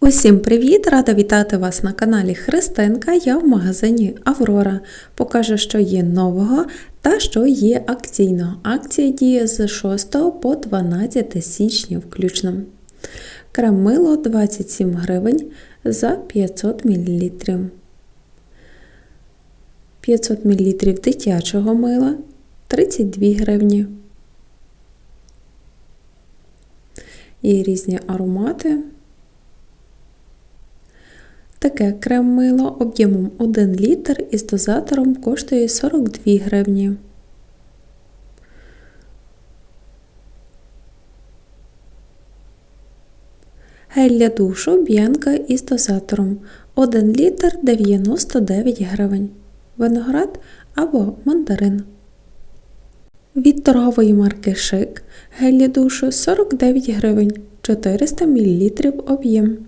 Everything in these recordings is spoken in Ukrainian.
Усім привіт! Рада вітати вас на каналі Христинка. Я в магазині Аврора. Покажу, що є нового та що є акційного. Акція діє з 6 по 12 січня включно. Крем мило 27 гривень за 500 мл. 500 мл дитячого мила 32 гривні. Є різні аромати. Таке крем-мило об'ємом 1 літр із дозатором коштує 42 гривні. Гель для душу б'янка із дозатором 1 літр 99 гривень. Виноград або мандарин. Від торгової марки Шик гель для душу 49 гривень 400 мл об'єм.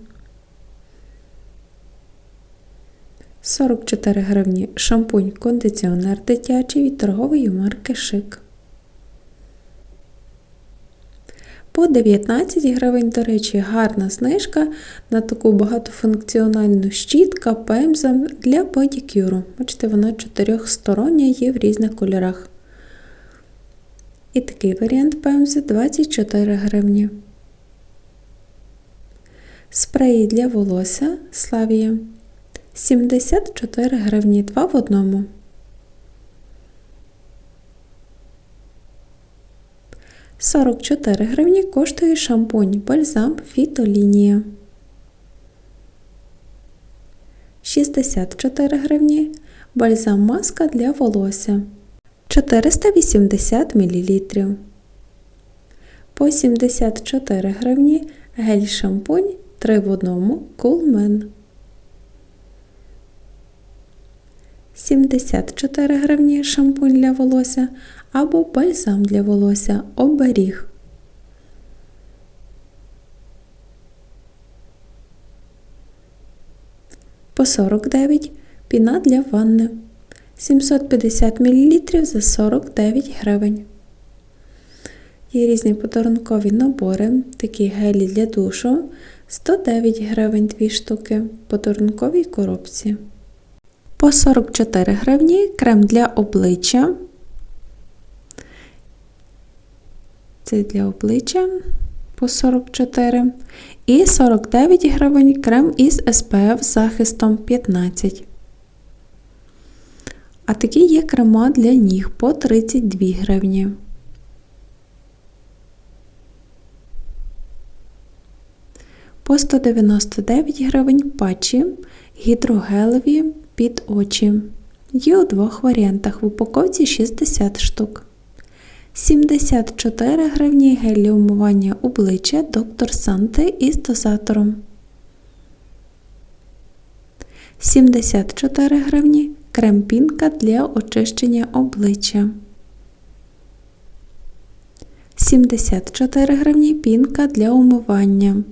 44 гривні шампунь кондиціонер дитячий від торгової марки Шик. По 19 гривень, до речі, гарна знижка на таку багатофункціональну щітка пемза для бодікюру. Бачите, вона чотирьохстороння є в різних кольорах. І такий варіант пемзи 24 гривні. Спреї для волосся Славія 74 гривні 2 в одному. Сорок чотири гривні коштує шампунь бальзам фітолінія. 64 гривні бальзам маска для волосся 480 мл. По 74 гривні гель шампунь 3 в одному Coolman. 74 гривні шампунь для волосся або бальзам для волосся оберіг. По 49 піна для ванни 750 мл за 49 гривень. Є різні подарункові набори, такі гелі для душу 109 гривень 2 штуки в подарунковій коробці. По 44 гривні крем для обличчя. Це для обличчя по 44. І 49 гривень крем із SPF з захистом 15. А такі є крема для ніг по 32 гривні. По 199 гривень патчі гідрогелеві під очі. Є у двох варіантах в упаковці 60 штук. 74 гривні гель для умивання обличчя доктор Санте із дозатором. 74 гривні крем-пінка для очищення обличчя. 74 гривні пінка для умивання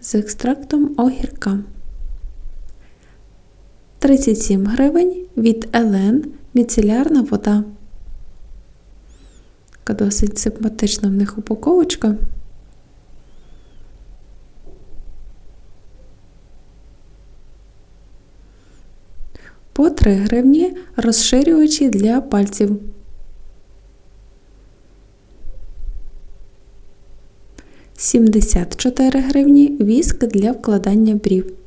з екстрактом огірка. 37 гривень від Елен міцелярна вода. Така досить симпатична в них упаковочка. По 3 гривні розширювачі для пальців. Сімдесят чотири гривні віск для вкладання брів.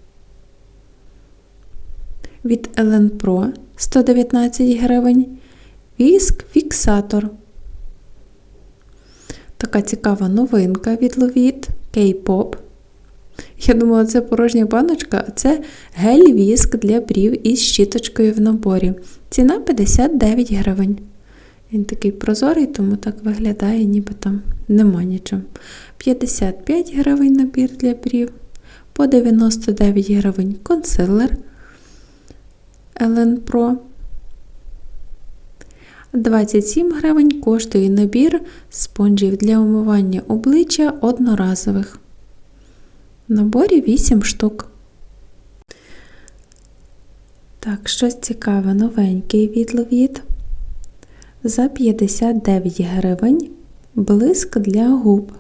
Від Ellen Pro 119 гривень. Віск фіксатор. Така цікава новинка від Lovit K-Pop. Я думала, це порожня баночка, а це гель-віск для брів із щіточкою в наборі. Ціна 59 гривень. Він такий прозорий, тому так виглядає, ніби там нема нічого. 55 гривень набір для брів. По 99 гривень консилер Ellen Pro. 27 гривень коштує набір спонжів для умивання обличчя одноразових. В наборі 8 штук. Так, щось цікаве новенький від Ловіт. За 59 гривень блиск для губ.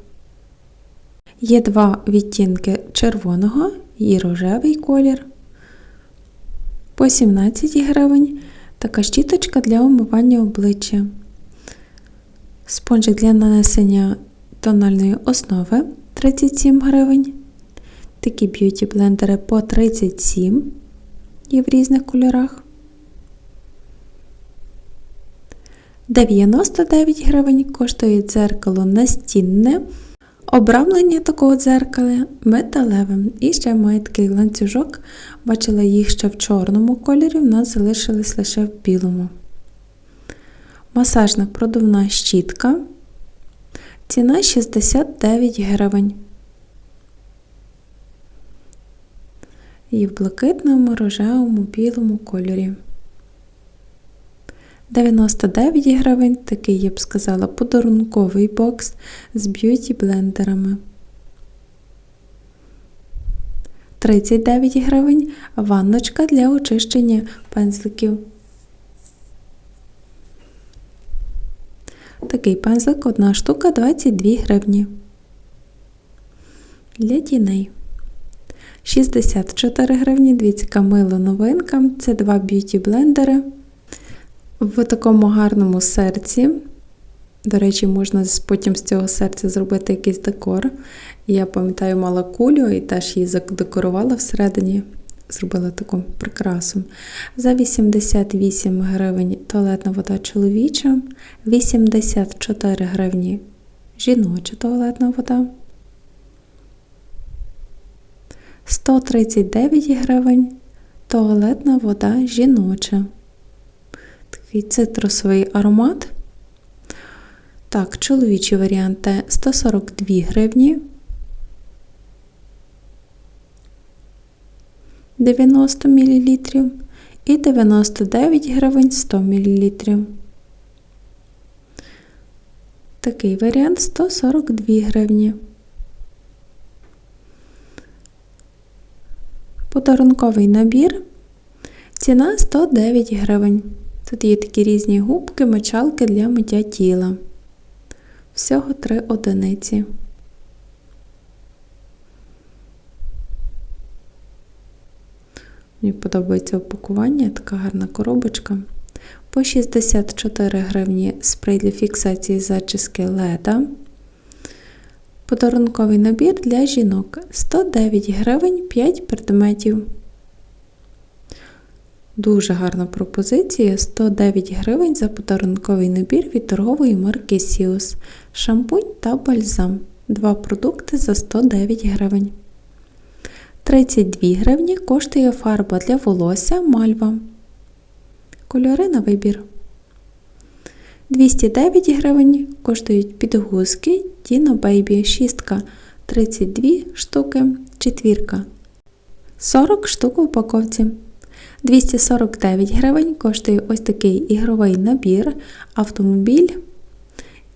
Є два відтінки червоного і рожевий колір. По 17 гривень. Така щіточка для умивання обличчя. Спонжик для нанесення тональної основи 37 гривень. Такі б'юті блендери по 37 і в різних кольорах. 99 гривень коштує дзеркало настінне. Обрамлення такого дзеркала металевим. І ще має такий ланцюжок. Бачила їх ще в чорному кольорі, в нас залишились лише в білому. Масажна продувна щітка. Ціна 69 гривень. І в блакитному, рожевому, білому кольорі. 99 гривень, такий, я б сказала, подарунковий бокс з б'юті-блендерами. 39 гривень ванночка для очищення пензликів. Такий пензлик, одна штука 22 гривні. Для тіней. 64 гривні, дивіться, мила новинка. Це два б'юті-блендери в такому гарному серці. До речі, можна потім з цього серця зробити якийсь декор. Я пам'ятаю, мала кулю і теж її задекорувала всередині, зробила таку прикрасу. За 88 гривень туалетна вода чоловіча, 84 гривні жіноча туалетна вода. 139 гривень туалетна вода жіноча такий цитрусовий аромат. Так, чоловічі варіанти 142 гривні. 90 мл і 99 гривень 100 мл. Такий варіант 142 гривні. Подарунковий набір. Ціна 109 гривень. Тут є такі різні губки, мочалки для миття тіла. Всього три одиниці. Мені подобається опакування, така гарна коробочка. По 64 гривні спрей для фіксації зачіски леда. Подарунковий набір для жінок 109 гривень 5 предметів. Дуже гарна пропозиція 109 гривень за подарунковий набір від торгової марки Сіус, шампунь та бальзам. Два продукти за 109 гривень. 32 гривні коштує фарба для волосся мальва. Кольори на вибір. 209 гривень коштують підгузки Dino Baby 6 32 штуки, четвірка 40 штук в упаковці. 249 гривень коштує ось такий ігровий набір, автомобіль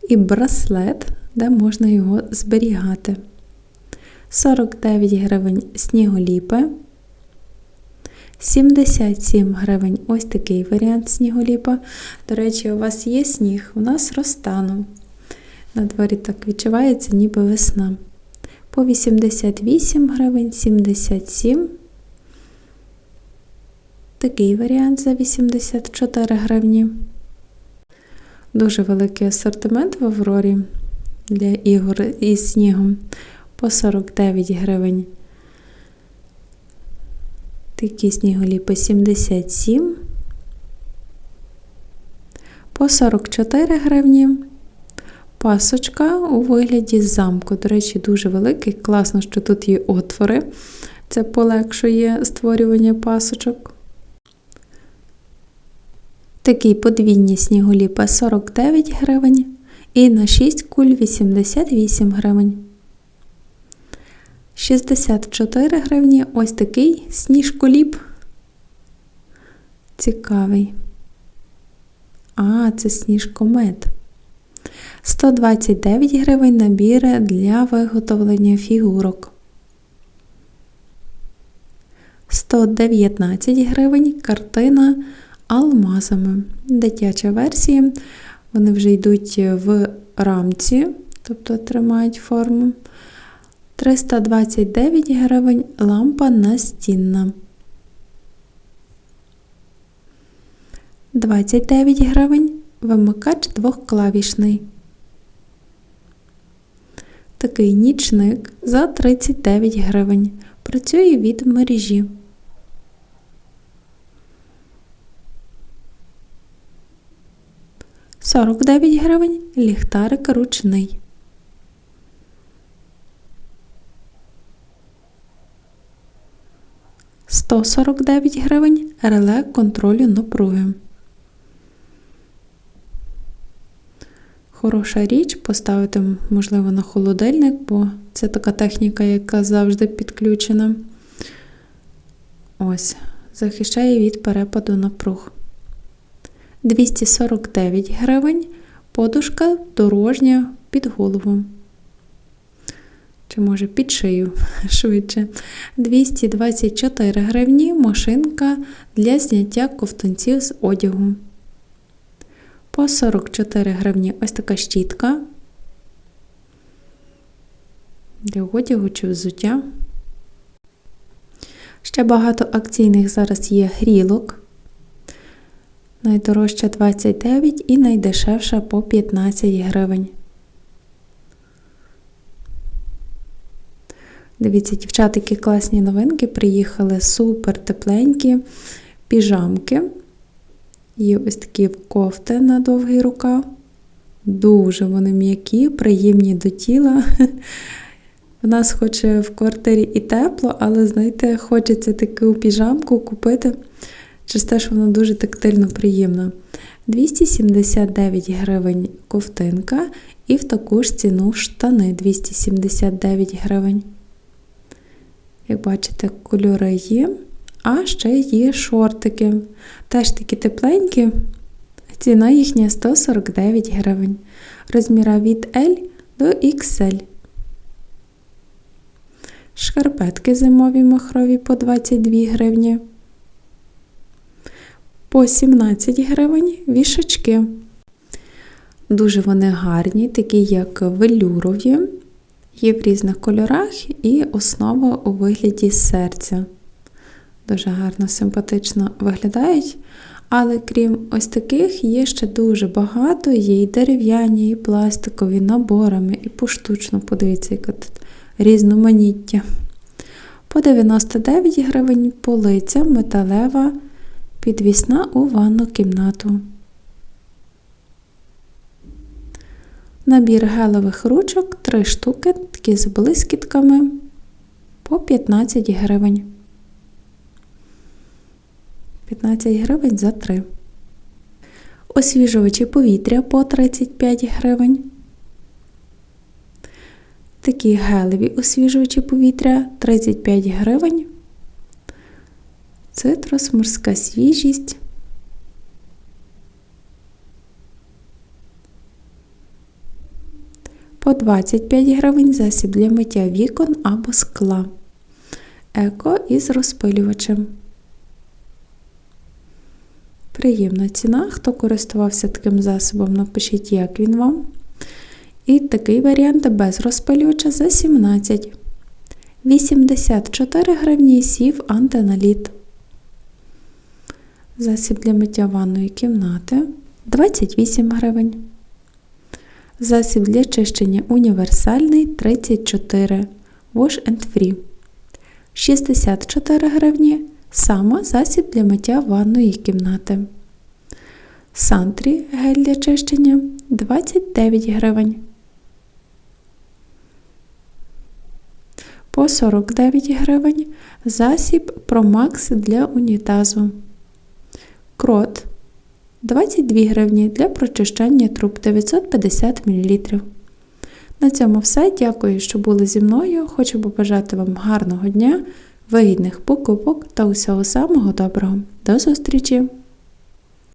і браслет, де можна його зберігати. 49 гривень сніголіпи. 77 гривень ось такий варіант сніголіпа. До речі, у вас є сніг, у нас розтанув. На дворі так відчувається, ніби весна. По 88 гривень, 77 Такий варіант за 84 гривні. Дуже великий асортимент в Аврорі для ігор із снігом по 49 гривень. Такі сніголі по 77. По 44 гривні. Пасочка у вигляді замку. До речі, дуже великий. Класно, що тут є отвори. Це полегшує створювання пасочок. Такий подвійні сніголіпа 49 гривень і на 6 куль 88 гривень. 64 гривні ось такий сніжколіп. Цікавий. А, це сніжкомет. 129 гривень набіри для виготовлення фігурок. 119 гривень картина алмазами. Дитяча версія. Вони вже йдуть в рамці, тобто тримають форму. 329 гривень лампа настінна. 29 гривень вимикач двохклавішний. Такий нічник за 39 гривень. Працює від мережі. Сорок дев'ять гривень ліхтарик ручний. Сто сорок дев'ять гривень реле контролю напруги. Хороша річ поставити, можливо, на холодильник, бо це така техніка, яка завжди підключена. Ось, захищає від перепаду напруг. 249 гривень подушка дорожня під голову. Чи може під шию швидше. 224 гривні машинка для зняття ковтунців з одягу. По 44 гривні ось така щітка для одягу чи взуття. Ще багато акційних зараз є грілок. Найдорожча 29 і найдешевша по 15 гривень. Дивіться, дівчата, які класні новинки приїхали супер тепленькі піжамки. Є ось такі кофти на довгий рукав. Дуже вони м'які, приємні до тіла. У нас хоч в квартирі і тепло, але, знаєте, хочеться таку піжамку купити через те, що вона дуже тактильно приємна. 279 гривень ковтинка і в таку ж ціну штани 279 гривень. Як бачите, кольори є. А ще є шортики. Теж такі тепленькі. Ціна їхня 149 гривень. Розміра від L до XL. Шкарпетки зимові махрові по 22 гривні. По 17 гривень вішачки. Дуже вони гарні, такі як велюрові. Є в різних кольорах і основа у вигляді серця. Дуже гарно, симпатично виглядають. Але крім ось таких, є ще дуже багато, є і дерев'яні, і пластикові наборами, і поштучно, подивіться, яке тут різноманіття. По 99 гривень полиця металева підвісна у ванну кімнату. Набір гелевих ручок 3 штуки, такі з блискітками по 15 гривень. 15 гривень за 3. Освіжувачі повітря по 35 гривень. Такі гелеві освіжувачі повітря 35 гривень. Цитрус, морська свіжість. По 25 гривень засіб для миття вікон або скла. Еко із розпилювачем. Приємна ціна. Хто користувався таким засобом, напишіть, як він вам. І такий варіант без розпилювача за 17. 84 гривні сів антиналіт. Засіб для миття ванної кімнати 28 гривень. Засіб для чищення універсальний 34 Wash and Free. 64 гривні. Саме засіб для миття ванної кімнати. Сантрі гель для чищення 29 гривень. По 49 гривень засіб Промакс для унітазу. Крот 22 гривні для прочищання труб 950 мл. На цьому все. Дякую, що були зі мною. Хочу побажати вам гарного дня, вигідних покупок та усього самого доброго. До зустрічі!